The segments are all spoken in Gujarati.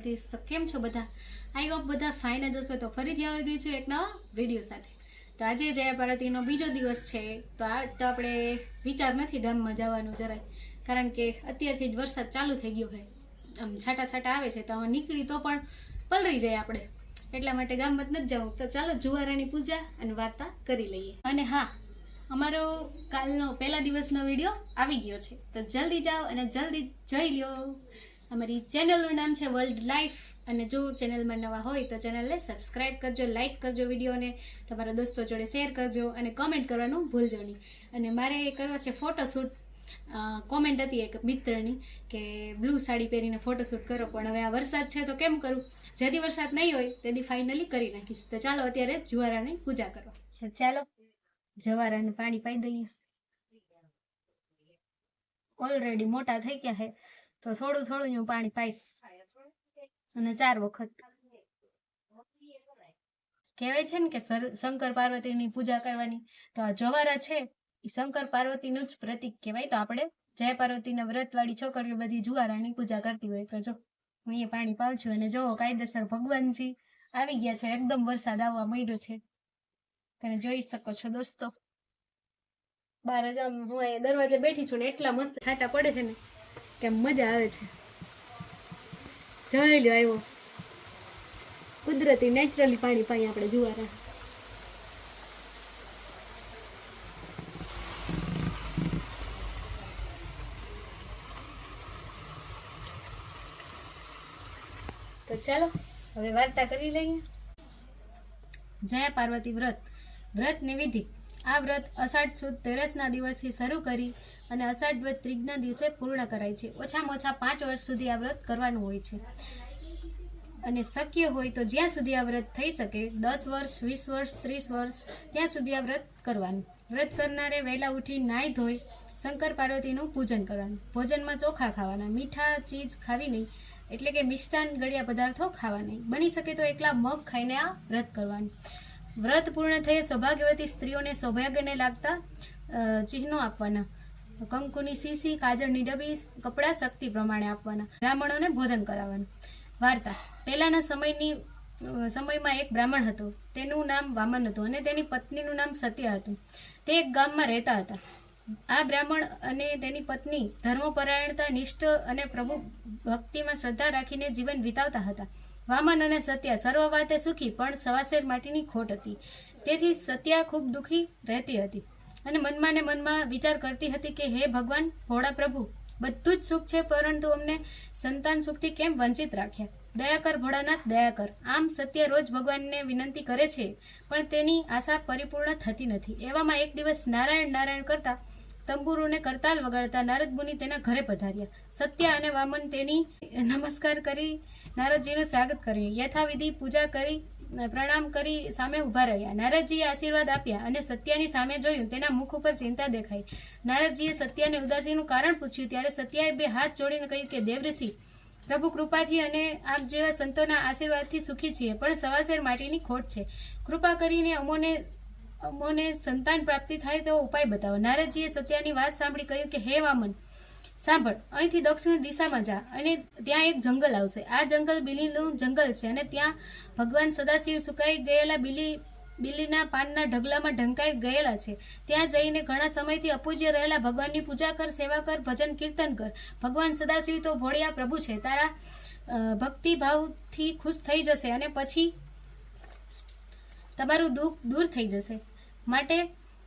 દ્વારકાધીશ તો કેમ છો બધા? આઈ હોપ બધા ફાઇન જ હશો. તો ફરીથી આવી ગયું છું એક વીડિયો સાથે. તો આજે જયા પાર્વતીનો બીજો દિવસ છે. તો આ તો આપણે વિચાર નથી ગામમાં જવાનું જરાય. કારણ કે અત્યારથી જ વરસાદ ચાલુ થઈ ગયો છે. આમ છાટા છાટા આવે છે. તો નીકળી તો પણ પલરી જાય આપણે. એટલા માટે ગામમાં જ નથી જવું. તો ચાલો જુવારાની પૂજા અને વાર્તા કરી લઈએ. અને હા, અમારો કાલનો પહેલા દિવસનો વીડિયો આવી ગયો છે. તો જલ્દી જાઓ અને જલ્દી જોઈ લ્યો. અમારી ચેનલનું નામ છે વર્લ્ડ લાઈફ અને જો ચેનલમાં નવા હોય તો ચેનલને સબસ્ક્રાઇબ કરજો લાઈક કરજો વિડીયોને, તમારા દોસ્તો જોડે શેર કરજો અને કોમેન્ટ કરવાનું ભૂલજો નહીં. અને મારે કરવા છે ફોટોશૂટ કોમેન્ટ હતી એક મિત્રની કે બ્લુ સાડી પહેરીને ફોટોશૂટ કરો, પણ હવે આ વરસાદ છે તો કેમ કરું? જેથી વરસાદ નહીં હોય તેથી ફાઇનલી કરી નાખીશ. તો ચાલો અત્યારે જુવારાની પૂજા કરો ચાલો, જવારાને પાણી પાઈ દઈએ. ઓલરેડી મોટા થઈ ગયા છે. તો થોડું થોડું હું પાણી પાઈશ. અને ચાર વખત. કહેવાય છે ને કે શંકર પાર્વતીની પૂજા કરવાની. તો આ જવારા છે, એ શંકર પાર્વતીનું જ પ્રતીક કહેવાય. તો આપણે જય પાર્વતીના વ્રતવાળી છોકરીઓ બધી જુવારાની પૂજા કરતી હોય તો જો, હું અહીંયા પાણી પાઉં છું. અને જો કાયદેસર ભગવાનજી આવી ગયા છે. એકદમ વરસાદ આવવા માંડ્યો છે. તમે જોઈ શકો છો દોસ્તો. બાર જ હું દરવાજે બેઠી છું ને એટલા મસ્ત છાંટા પડે છે ને. કે મજા આવે છે. જોઈ લ્યો આવ્યો કુદરતી નેચરલી પાણી પાઈ આપણે જુવારા. તો ચાલો, હવે વાર્તા કરી લઈએ. જય પાર્વતી વ્રત. વ્રતની વિધિ. આ વ્રત અષાઢ સુદ તેરસના દિવસથી શરૂ કરી અને અષાઢ વ્રત ત્રીજના દિવસે પૂર્ણ કરાય છે. ઓછામાં ઓછા પાંચ વર્ષ સુધી આ વ્રત કરવાનું હોય છે. અને શક્ય હોય તો જ્યાં સુધી આ વ્રત થઈ શકે, દસ વર્ષ, વીસ વર્ષ, ત્રીસ વર્ષ, ત્યાં સુધી આ વ્રત કરવાનું. વ્રત કરનારે વહેલા ઉઠી નાહી ધોઈ શંકર પાર્વતીનું પૂજન કરવાનું. ભોજનમાં ચોખા ખાવાના. મીઠા ચીજ ખાવી નહીં. એટલે કે મિષ્ટાન ગળ્યા પદાર્થો ખાવા નહીં. બની શકે તો એકલા મગ ખાઈને આ વ્રત કરવાનું. વ્રત પૂર્ણ થયે સૌભાગ્યવતી સ્ત્રીઓને સૌભાગ્યને લાગતા ચિહ્નો આપવાના. કંકુની સીસી કાજળની ડબ્બી કપડાં શક્તિ પ્રમાણે આપવાના. બ્રાહ્મણોને ભોજન કરાવવાનું. વાર્તા. પહેલાંના સમયની સમયમાં એક બ્રાહ્મણ હતો. તેનું નામ વામન હતું અને તેની પત્નીનું નામ સત્ય હતું. તે એક ગામમાં રહેતા હતા. આ બ્રાહ્મણ અને તેની પત્ની ધર્મપરાયણતા, નિષ્ઠ અને પ્રભુ ભક્તિમાં શ્રદ્ધા રાખીને જીવન વિતાવતા હતા. વામન અને સત્યા સર્વ વાતે સુખી, પણ સવાસેર માટીની ખોટ હતી. તેથી સત્યા ખૂબ દુઃખી રહેતી હતી. અને મનમાં ને મનમાં વિચાર કરતી હતી કે, હે ભગવાન, ભોળા પ્રભુ, બધું જ સુખ છે, પરંતુ અમને સંતાન સુખથી કેમ વંચિત રાખ્યા? દયા કર ભોળાનાથ, દયા કર. આમ સત્ય રોજ ભગવાનને વિનંતી કરે છે, પણ તેની આશા પરિપૂર્ણ થતી નથી. એવામાં એક દિવસ નારાયણ નારાયણ કરતા તંબુરુને કરતાલ વગાડતા નારદ મુનિ તેના ઘરે પધાર્યા. સત્ય અને વામન તેની નમસ્કાર કરી, નારદજીનું સ્વાગત કર્યું. યથાવિધિ પૂજા કરી પ્રણામ કરી સામે ઊભા રહ્યા. નારદજીએ આશીર્વાદ આપ્યા અને સત્યાની સામે જોયું. તેના મુખ ઉપર ચિંતા દેખાઈ. નારદજીએ સત્યાને ઉદાસીનું કારણ પૂછ્યું. ત્યારે સત્યાએ બે હાથ જોડીને કહ્યું કે, દેવઋષિ, પ્રભુ કૃપાથી અને આપ જેવા સંતોના આશીર્વાદથી સુખી છીએ, પણ સવાસેર માટીની ખોટ છે. કૃપા કરીને અમોને અમોને સંતાન પ્રાપ્તિ થાય તેવો ઉપાય બતાવો. નારદજીએ સત્યાની વાત સાંભળી કહ્યું કે, હે વામન સાંભળ, અહીંથી દક્ષિણ દિશામાં જા અને ત્યાં એક જંગલ આવશે. આ જંગલ બિલીનું જંગલ છે અને ત્યાં ભગવાન સદાશિવ સુકાઈ ગયેલા બિલી, બિલીના પાનના ઢગલામાં ઢંકાઈ ગયેલા છે. ત્યાં જઈને ઘણા સમયથી અપૂજ્ય રહેલા ભગવાનની પૂજા કર, સેવા કર, ભજન કીર્તન કર. ભગવાન સદાશિવ તો ભોળિયા પ્રભુ છે. તારા ભક્તિભાવથી ખુશ થઈ જશે અને પછી તમારું દુઃખ દૂર થઈ જશે. માટે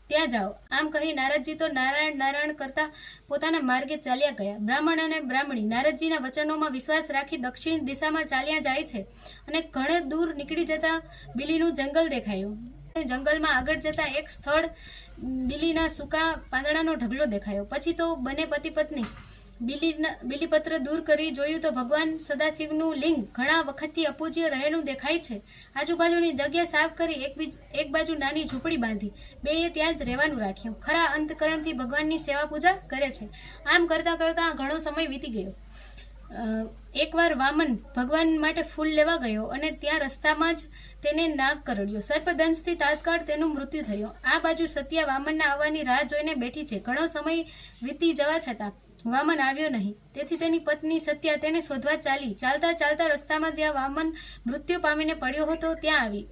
ત્યાં જાઓ. આમ કહી નારદજી તો નારાયણ નારાયણ કરતા પોતાના માર્ગે ચાલ્યા ગયા. બ્રાહ્મણ અને બ્રાહ્મણી નારદજીના વચનોમાં વિશ્વાસ રાખી દક્ષિણ દિશામાં ચાલ્યા જાય છે અને ઘણે દૂર નીકળી જતા બિલીનું જંગલ દેખાયું. જંગલમાં આગળ જતા એક સ્થળ બિલીના સૂકા પાંદડાનો ઢગલો દેખાયો. પછી તો બંને પતિ પત્ની બિલીપત્ર દૂર કરી જોયું તો ભગવાન સદાશિવનું લિંગ ઘણા વખતથી અપૂજ્ય રહેલું દેખાય છે. આજુબાજુની જગ્યા સાફ કરી એક એક બાજુ નાની ઝૂંપડી બાંધી. બેએ ત્યાં જ રહેવાનું રાખ્યું. ખરા અંતકરણથી ભગવાનની સેવા પૂજા કરે છે. આમ કરતાં કરતાં ઘણો સમય વીતી ગયો. એકવાર વામન ભગવાન માટે ફૂલ લેવા ગયો અને ત્યાં રસ્તામાં જ તેને નાગ કરડ્યો. સર્પદંશથી તાત્કાળ તેનું મૃત્યુ થયું. આ બાજુ સત્યા વામનના આવવાની રાહ જોઈને બેઠી છે. ઘણો સમય વીતી જવા છતાં વામન આવ્યો નહીં. તેથી તેની પત્ની સત્યા તેને શોધવા ચાલી. ચાલતા ચાલતા રસ્તામાં જ્યાં વામન મૃત્યુ પામીને પડ્યો હતો, ત્યાં આવી.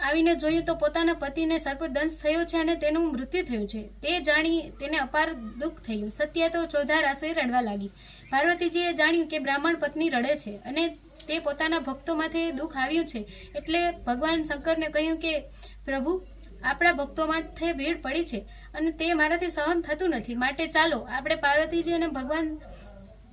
આવીને જોયું તો પોતાના પતિને સર્પદંશ થયો છે અને તેનું મૃત્યુ થયું છે. તે જાણી તેને અપાર દુઃખ થયું. સત્યા તો ચોધાર આંસુએ રડવા લાગી. પાર્વતીજીએ જાણ્યું કે બ્રાહ્મણ પત્ની રડે છે અને તે પોતાના ભક્તોમાંથી દુઃખ આવ્યું છે. એટલે ભગવાન શંકરને કહ્યું કે, પ્રભુ આપણા ભક્તો માટે ભીડ પડી છે અને તે મારાથી સહન થતું નથી. માટે ચાલો, આપણે પાર્વતીજી અને ભગવાન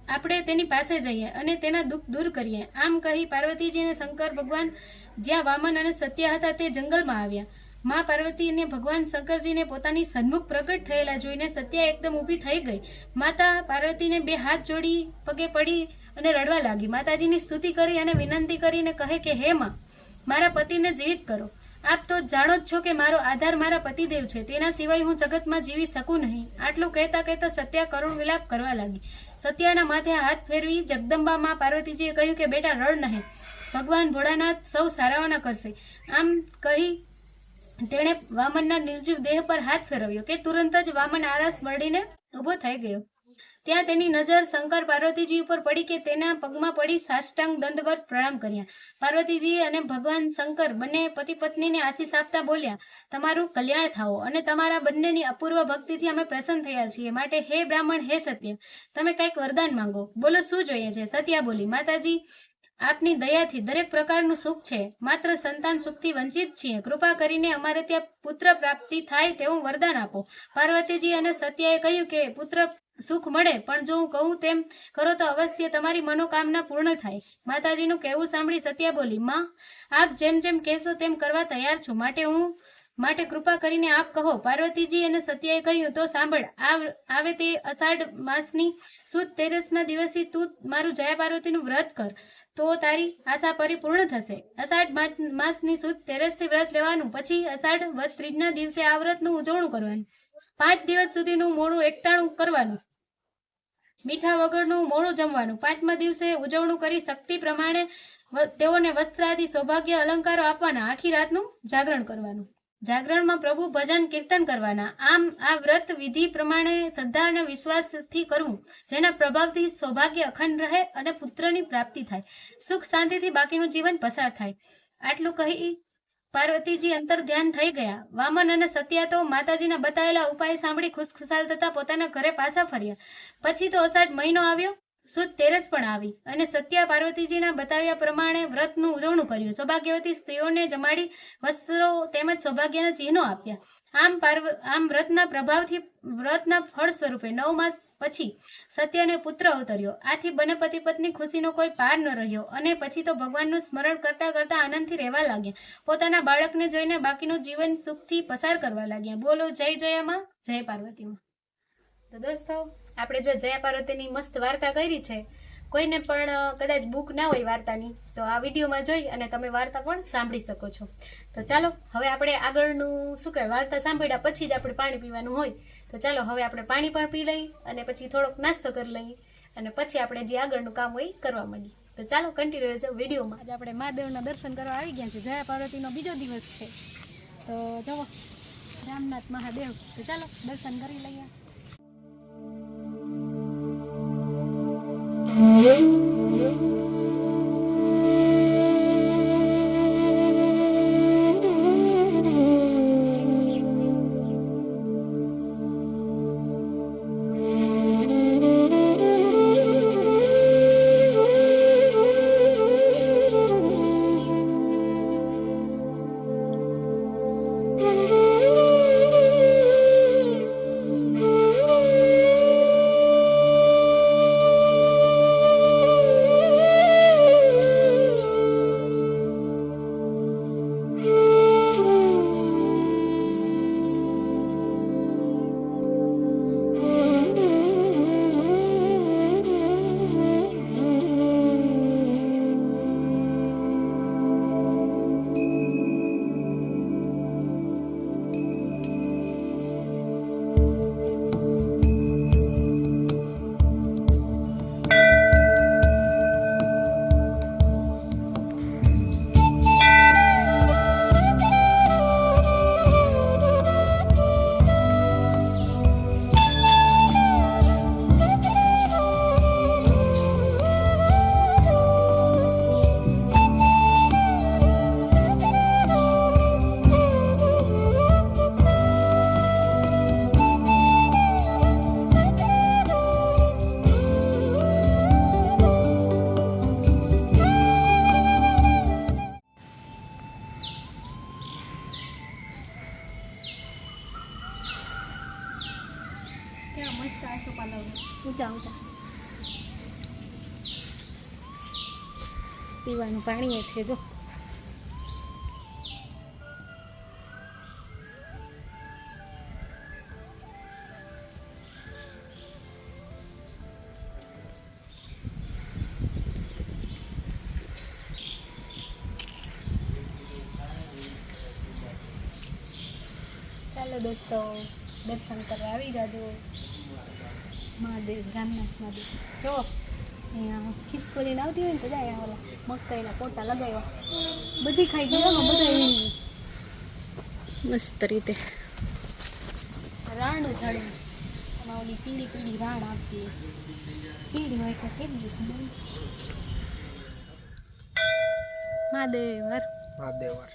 આપણે તેની પાસે જઈએ અને તેના દુઃખ દૂર કરીએ. આમ કહી પાર્વતીજી અને શંકર ભગવાન જ્યાં વામન અને સત્ય હતા તે જંગલમાં આવ્યા. મા પાર્વતી અને ભગવાન શંકરજીને પોતાની સન્મુખ પ્રગટ થયેલા જોઈને સત્યા એકદમ ઊભી થઈ ગઈ. માતા પાર્વતીને બે હાથ જોડી પગે પડી અને રડવા લાગી. માતાજીની સ્તુતિ કરી અને વિનંતી કરીને કહે કે, હે માં, મારા પતિને જીવિત કરો. આપ તો જાણો જ છો કે મારો આધાર મારા પતિદેવ છે. તેના સિવાય હું જગતમાં જીવી શકું નહીં. આટલું કહેતા કહેતા સત્યા કરુણ વિલાપ કરવા લાગી. સત્યાના માથે હાથ ફેરવી જગદંબા માં પાર્વતીજીએ કહ્યું કે, બેટા, રડ નહીં. ભગવાન ભોળાનાથ સૌ સારાવાના કરશે. આમ કહી તેણે વામનના નિર્જીવ દેહ પર હાથ ફેરવ્યો કે, તુરંત જ વામન આરસ મળીને ઊભો થઈ ગયો. ત્યાં તેની નજર શંકર પાર્વતીજી ઉપર પડી કે તેના પગમાં પડી સાષ્ટાંગ દંડવત પ્રણામ કર્યા. પાર્વતીજી અને ભગવાન શંકર બંને પતિ પત્નીને આશીષ આપતા બોલ્યા, તમારું કલ્યાણ થાઓ અને તમારા બંનેની અપૂર્વ ભક્તિથી અમે પ્રસન્ન થયા છીએ. માટે હે બ્રાહ્મણ, હે સત્ય, તમે કંઈક વરદાન માંગો. બોલો, શું જોઈએ છે? સત્યા બોલી, માતાજી, આપની દયાથી દરેક પ્રકારનું સુખ છે. માત્ર સંતાન સુખથી વંચિત છીએ. કૃપા કરીને અમારે ત્યાં પુત્ર પ્રાપ્તિ થાય તેવું વરદાન આપો. પાર્વતીજી અને સત્યાએ કહ્યું કે પુત્ર સુખ મળે. પણ જો હું કહું તેમ કરો તો અવશ્ય તમારી મનોકામના પૂર્ણ થાય. માતાજીનું કહેવું સાંભળી સત્યા બોલી, માં, આપ જેમ જેમ કહેશો તેમ કરવા તૈયાર છું. માટે હું, માટે કૃપા કરીને આપ કહો. પાર્વતીજી અને સત્યાએ કહ્યું, તો સાંભળ, આવે તે અષાઢ માસની સુદ તેરસના દિવસે તું મારું જયા પાર્વતીનું વ્રત કર. તો તારી આશા પરિપૂર્ણ થશે. અષાઢ માસની સુદ તેરસથી વ્રત લેવાનું. પછી અષાઢ વત ત્રીજના દિવસે આ વ્રતનું ઉજવણું કરવાનું. પાંચ દિવસ સુધીનું મોડું એકટાણું કરવાનું. મીઠા વગરનું મોડું જમવાનું. પાંચમા દિવસે ઉજવણું કરી શક્તિ પ્રમાણે તેઓને વસ્ત્રાદિ, સૌભાગ્ય, અલંકારો આપવાના. આખી રાતનું જાગરણ કરવાનું. જાગરણમાં પ્રભુ ભજન, કીર્તન કરવાના. આમ આ વ્રત વિધિ પ્રમાણે શ્રદ્ધા અને વિશ્વાસથી કરવું, જેના પ્રભાવથી સૌભાગ્ય અખંડ રહે અને પુત્રની પ્રાપ્તિ થાય. સુખ શાંતિથી બાકીનું જીવન પસાર થાય. આટલું કહી પાર્વતીજી અંતર ધ્યાન થઈ ગયા. વામન અને સત્યા તો માતાજીના બતાવેલા ઉપાય સાંભળી ખુશખુશાલ થતા પોતાના ઘરે પાછા ફર્યા. પછી તો અષાઢ મહિનો આવ્યો. સુદ તેરસ પણ આવી અને સત્યા પાર્વતીજીના બતાવ્યા પ્રમાણે વ્રતનું ઉજવણું કર્યું. સૌભાગ્યવતી સ્ત્રીઓને જમાડી વસ્ત્રો તેમજ સૌભાગ્યના ચિહ્નો આપ્યા. આમ પાર્વ, આમ વ્રતના પ્રભાવથી, વ્રતના ફળ સ્વરૂપે નવ માસ પછી સત્યને પુત્ર અવતર્યો. આથી બંને પતિ પત્ની ખુશીનો કોઈ પાર ન રહ્યો અને પછી તો ભગવાનનું સ્મરણ કરતા કરતા આનંદથી રહેવા લાગ્યા. પોતાના બાળકને જોઈને બાકીનું જીવન સુખથી પસાર કરવા લાગ્યા. બોલો જય જયામાં જય પાર્વતીમાં. તો દોસ્તો આપણે જો જયા પાર્વતીની મસ્ત વાર્તા કરી છે, કોઈને પણ કદાચ બુક ના હોય વાર્તાની, તો આ વિડીયોમાં જોઈ અને તમે વાર્તા પણ સાંભળી શકો છો. તો ચાલો, હવે આપણે આગળનું શું કહેવાય, વાર્તા સાંભળ્યા પછી જ આપણે પાણી પીવાનું હોય. તો ચાલો, હવે આપણે પાણી પણ પી લઈ અને પછી થોડોક નાસ્તો કરી લઈએ અને પછી આપણે જે આગળનું કામ હોય કરવા માંડીએ. તો ચાલો કન્ટિન્યુ રહેજો વિડીયોમાં. આજે આપણે મહાદેવના દર્શન કરવા આવી ગયા છે જયા પાર્વતીનો બીજો દિવસ છે. તો જવો રામનાથ મહાદેવ. તો ચાલો, દર્શન કરી લઈએ. Música પીવાનું પાણી છે જો. ચાલો દોસ્તો દર્શન કરવા આવી જાજો. મહાદેવ રામનાથ મહાદેવ. જો અહીંયા ખિસકોલીને આવતી હોય ને તો જાય ઓલા મકાઈના પોટા લગાવ્યા. બધી ખાઈ ગઈ બધા મસ્ત રીતે. રાણ ઝાડું એમાં ઓલી પીળી પીળી રાણ આવતી પીળી હોય તો કેવી ખબર નહીં. મહાદેવ હર મહાદેવર.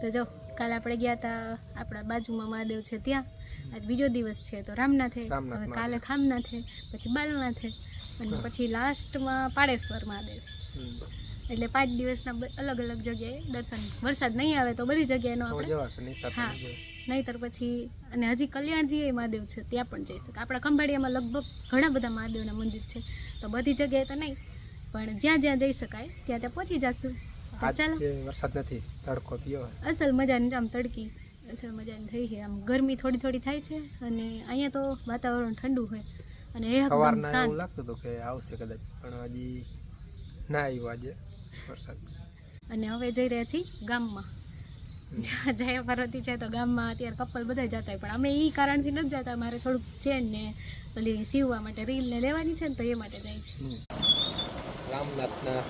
તો જો કાલે આપણે ગયા હતા આપણા બાજુમાં મહાદેવ છે ત્યાં. આજ બીજો દિવસ છે તો રામનાથે રામનાથ હવે કાલે ખામનાથે પછી બાલનાથે અને પછી લાસ્ટમાં પાડેશ્વર મહાદેવ. એટલે પાંચ દિવસના અલગ અલગ જગ્યાએ દર્શન. વરસાદ નહીં આવે તો બધી જગ્યાએનો આપણે. હા. નહીંતર નહીતર પછી અને હજી કલ્યાણજી એ મહાદેવ છે ત્યાં પણ જઈ શકે. આપણા ખંભાળિયામાં લગભગ ઘણા બધા મહાદેવના મંદિર છે. તો બધી જગ્યાએ તો નહીં પણ જ્યાં જ્યાં જઈ શકાય ત્યાં ત્યાં પહોંચી જશું. ચાલો. વરસાદ નથી તડકો થયો અસલ મજાની આમ તડકી અસલ મજાની થઈ છે. આમ ગરમી થોડી થોડી થાય છે અને અહીંયા તો વાતાવરણ ઠંડુ હોય. અને સવારના એવું લાગતું હતું કે આવશે કદાચ પણ હજી ના આવ્યો આજે વરસાદ. અને હવે જઈ રહ્યા છીએ ગામમાં. જ્યાં પાર્વતી છે તો ગામમાં અત્યારે કપલ બધા જતા હોય પણ અમે એ કારણથી નથી જતા મારે થોડુંક ચેન ને પેલી સીવવા માટે રીલ ને લેવાની છે ને તો એ માટે જાય છે રામનાથના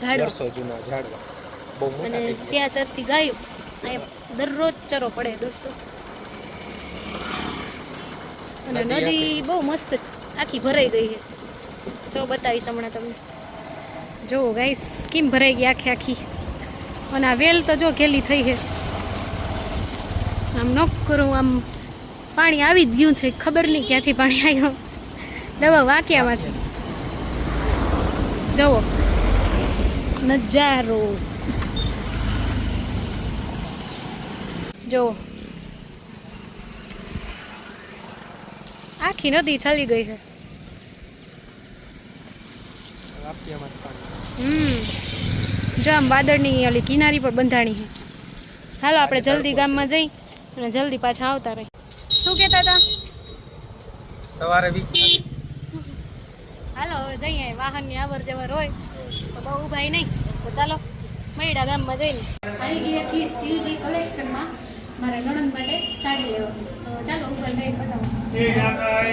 ઝાડો જૂના ઝાડવા. બહુ મોટા અને ત્યાં ચરતી ગાયું. દરરોજ ચરો પડે દોસ્તો. અને નદી બહુ મસ્ત આખી ભરાઈ ગઈ છે. જો બતાવીશ હમણાં તમને. જો ગાઈસ કેમ ભરાઈ ગઈ આખી આખી? અને આ વેલ તો જો ઘેલી થઈ છે. આમ ન કરું આમ પાણી આવી જ ગયું છે. ખબર નહીં ક્યાંથી પાણી આવ્યું. દવા વાક્યામાંથી. જુઓ. નજારો. જો આખી નદી ચાલી ગઈ છે. હમ. જો આમ વાદળની ઓલી કિનારી પર બંધાણી છે. હાલો આપણે જલ્દી ગામમાં જઈ અને જલ્દી પાછા આવતા રહી. શું કહેતા હતા? સવારે હાલો હવે જઈએ. વાહનની અવર જવર હોય તો બહુ ઉભાઈ નહીં. તો ચાલો મૈડા ગામમાં જઈને. આવી ગયા છીએ શિવજી કલેક્શનમાં મારા નણંદ માટે સાડી લેવા. તો ચાલો ઉપર જઈને બતાવો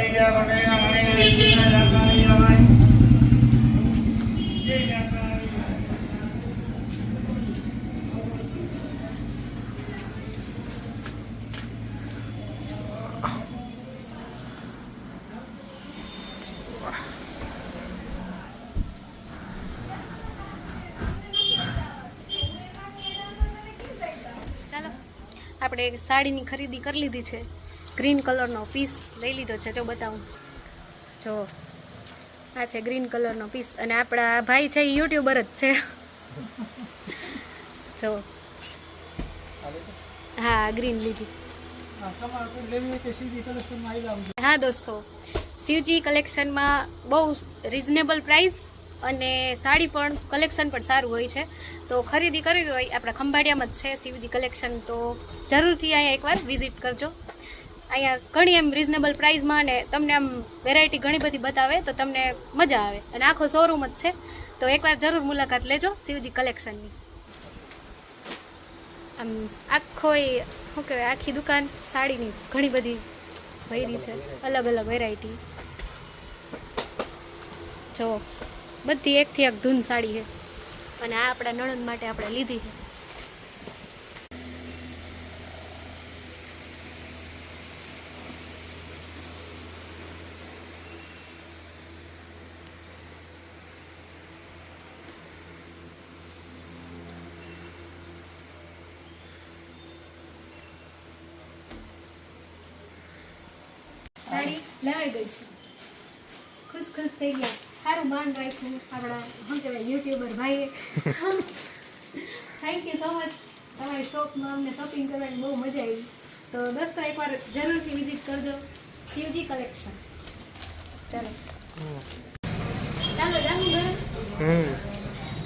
ચાલો આપણે એક સાડીની ખરીદી કરી લીધી છે. ગ્રીન કલરનો પીસ લઈ લીધો છે. જો બતાવું. જો આ છે ગ્રીન કલરનો પીસ અને આપણા ભાઈ છે એ યુટ્યુબર જ છે. જો. હા ગ્રીન લીધી. હા દોસ્તો. શિવજી કલેક્શનમાં બહુ રિઝનેબલ પ્રાઇસ અને સાડી પણ કલેક્શન પણ સારું હોય છે. તો ખરીદી કરવી હોય, આપણા ખંભાળિયામાં જ છે શિવજી કલેક્શન તો જરૂરથી અહીંયા એકવાર વિઝિટ કરજો. અહીંયા ઘણી એમ રિઝનેબલ પ્રાઇસમાં અને તમને આમ વેરાયટી ઘણી બધી બતાવે, તો તમને મજા આવે. અને આખો શોરૂમ જ છે. તો એકવાર જરૂર મુલાકાત લેજો શિવજી કલેક્શનની આમ આખો શું કહેવાય, આખી દુકાન સાડીની ઘણી બધી ભરી છે. અલગ અલગ વેરાયટી જો બધી એકથી એક ધૂન સાડી છે. અને આ આપણા નણંદ માટે આપણે લીધી છે. સાડી લેવાઈ ગઈ છે ખુશ ખુશ થઈ ગયા. સારું માન રાખ્યું. આપણા શું કહેવાય યુટ્યુબર ભાઈએ. થેન્ક યુ સો મચ તમારી શોપમાં અમને શોપિંગ કરવાની બહુ મજા આવી. તો દોસ્તો એકવાર જરૂરથી વિઝિટ કરજો. શિવજી કલેક્શન ચાલો. ચાલો જાનું ઘરે.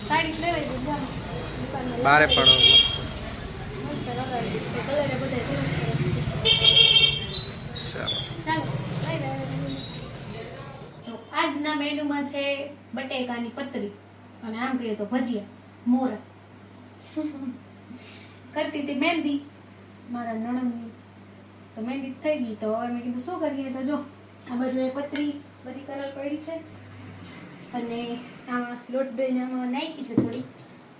સાડી લેવાય. દુકાનમાં બારે. પણ મસ્ત. મસ્ત લગાડી બધા સરસ સરસ છે. સારું ચાલો બાય બાય. તો આજના છે બટેકાની પતરી. અને આમ કહીએ તો ભજીયા, મોરા. કરતી હતી મહેંદી, મારા નણંદની. તો મહેંદી થઈ ગઈ. તો હવે મેં કીધું, શું કરીએ? તો જો, આ બધું એ પતરી બધી કલર પડી છે. અને આમાં લોટ બેને આમાં નાખી છે થોડી.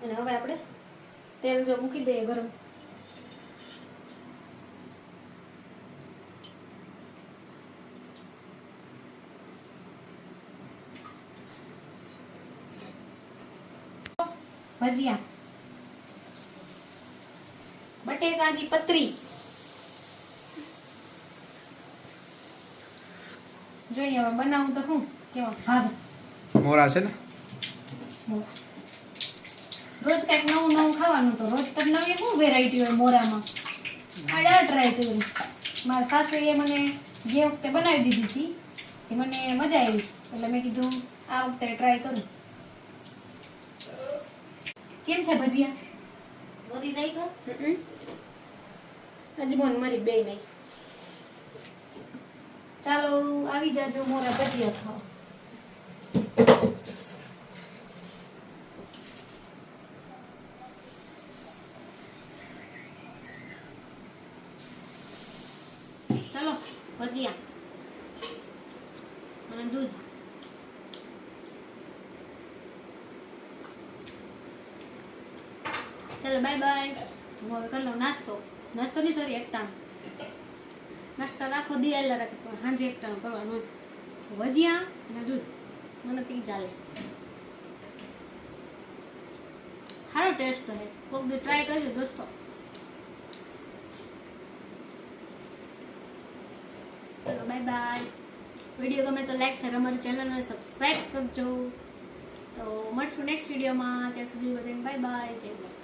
અને હવે આપણે તેલ જો મૂકી દઈએ ગરમ. ભજીયા. બટેકાજી પતરી. જોઈએ હવે બનાવું તો હું કેવો? ભાગ મોરા છે ને? રોજ કંઈક નવું નવું ખાવાનું તો રોજ તો નવી શું વેરાયટી હોય મોરામાં? આ દાળ ટ્રાય કરી મારા સાસુએ મને જે વખતે બનાવી દીધી હતી એ મને મજા આવી. એટલે મેં કીધું આ વખતે ટ્રાય કરું. કેમ છે ભજીયા? મોરી નહીં કર અજમોન મારી બે નહીં. ચાલો આવી જાજો મોરા ભજીયા ખાવા ચાલો ભજીયા અને દૂધ ચાલો બાય બાય હું હવે કરી લઉં નાસ્તો. નાસ્તો નહીં સોરી એક ટાણું નાસ્તા તો આખો દી આલ્યા રાખે, પણ સાંજે એક ટાણું કરવાનું ભજીયા અને દૂધ. મને તી ચાલે. સારો ટેસ્ટ છે કોક દી ટ્રાય કરજો દોસ્તો. ચલો બાય બાય વીડિયો ગમે તો લાઈક શેર અમારી ચેનલને સબસ્ક્રાઈબ કરજો. તો મળશું નેક્સ્ટ વિડીયોમાં. ત્યાં સુધી બધાને બાય બાય જય માતા